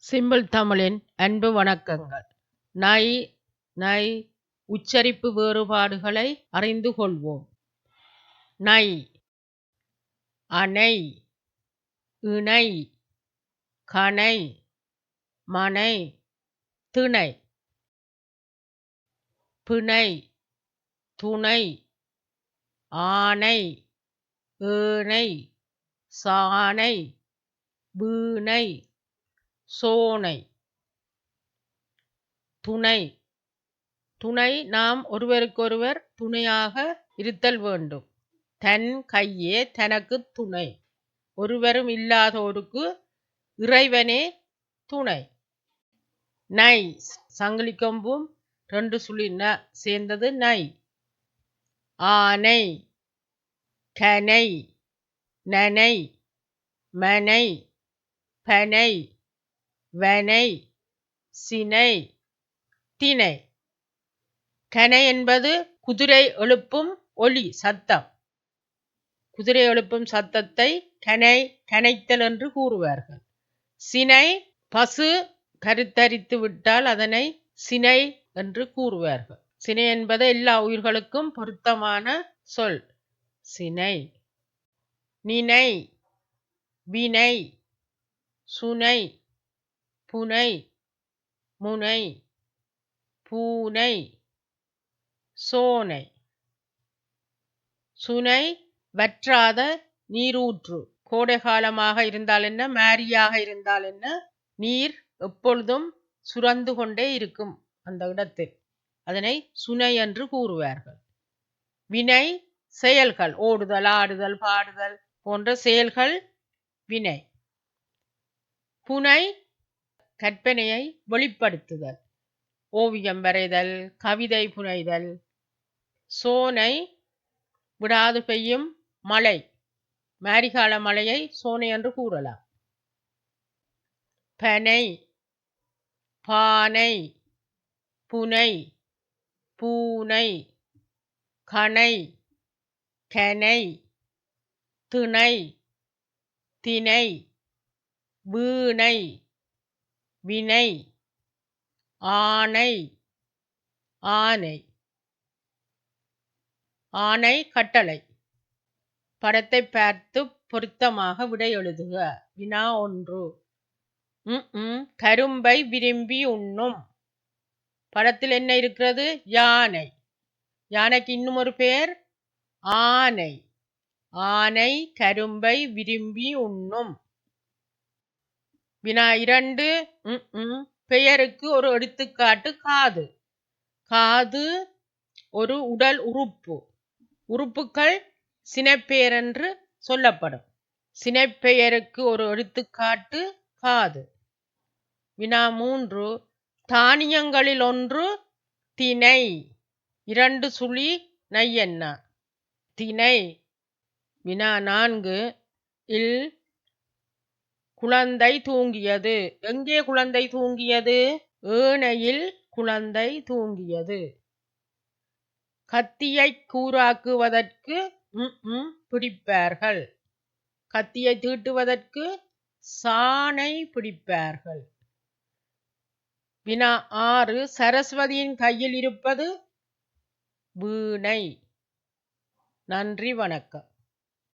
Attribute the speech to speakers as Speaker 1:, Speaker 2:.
Speaker 1: Simple தமிழின் அன்பு வணக்கங்கள். நை நை உச்சரிப்பு வேறுபாடுகளை அறிந்து கொள்வோம். நை அணை இணை கணை மனை திணை பிணை துணை ஆனை ஏனை சானை வீணை சோனை. துணை. துணை நாம் ஒருவருக்கொருவர் துணையாக இருத்தல் வேண்டும். தன் கையே தனக்கு துணை. ஒருவரும் இல்லாதோருக்கு இறைவனே துணை. நை சங்கிலி கொம்பும் ரெண்டு சுழி ந சேர்ந்தது நை. ஆனை கனை நனை மனை பனை. வனை சினை தினை. கனை என்பது குதிரை எழுப்பும் ஒலி சத்தம். குதிரை எழுப்பும் சத்தத்தை கனை கனைத்தல் என்று கூறுவார்கள். சினை பசு கருத்தரித்து விட்டால் அதனை சினை என்று கூறுவார்கள். சினை என்பது எல்லா உயிர்களுக்கும் பொருத்தமான சொல். சினை. நினை வினை சுனை. புனை முனை பூனை சோனை சுனை வற்றாத நீரூற்று. கோடை காலமாக இருந்தால் என்ன? மாரியாக இருந்தால் என்ன? நீர் எப்பொழுதும் சுரந்து கொண்டே இருக்கும் அந்த இடத்தில். அதனை சுனை என்று கூறுவார்கள். வினை செயல்கள். ஓடுதல் ஆடுதல் பாடுதல் போன்ற செயல்கள் வினை. புனை கற்பனையை வெளிப்படுத்துதல். ஓவியம் வரைதல் கவிதை புனைதல் சோனை விடாது பெய்யும் மழை மாரிகால மழையை சோனை என்று கூறலாம். பனை பானை புனை பூனை கணை கனை திணை தினை வீணை வினை ஆனை ஆனை ஆனை கட்டளை. படத்தை பார்த்து பொருத்தமாக விடை எழுதுக. வினா ஒன்று. கரும்பை விரும்பி உண்ணும். படத்தில் என்ன இருக்கிறது? யானை. யானைக்கு இன்னும் ஒரு பெயர் ஆனை ஆனை கரும்பை விரும்பி உண்ணும். வினா இரண்டு பெயருக்கு ஒரு எடுத்துக்காட்டு காது. காது ஒரு உடல் உறுப்பு. உறுப்புகள் சினைப்பெயர் என்று சொல்லப்படும். சினைப்பெயருக்கு ஒரு எடுத்துக்காட்டு காது. வினா மூன்று தானியங்களில் ஒன்று திணை. இரண்டு சுழி நையன்னா திணை. வினா நான்கு இல் குழந்தை தூங்கியது. எங்கே குழந்தை தூங்கியது? ஏனையில் குழந்தை தூங்கியது. கத்தியை கூறாக்குவதற்கு பிடிப்பார்கள். கத்தியை தீட்டுவதற்கு சாணை பிடிப்பார்கள். வினா ஆறு சரஸ்வதியின் கையில் இருப்பது வீணை. நன்றி வணக்கம்.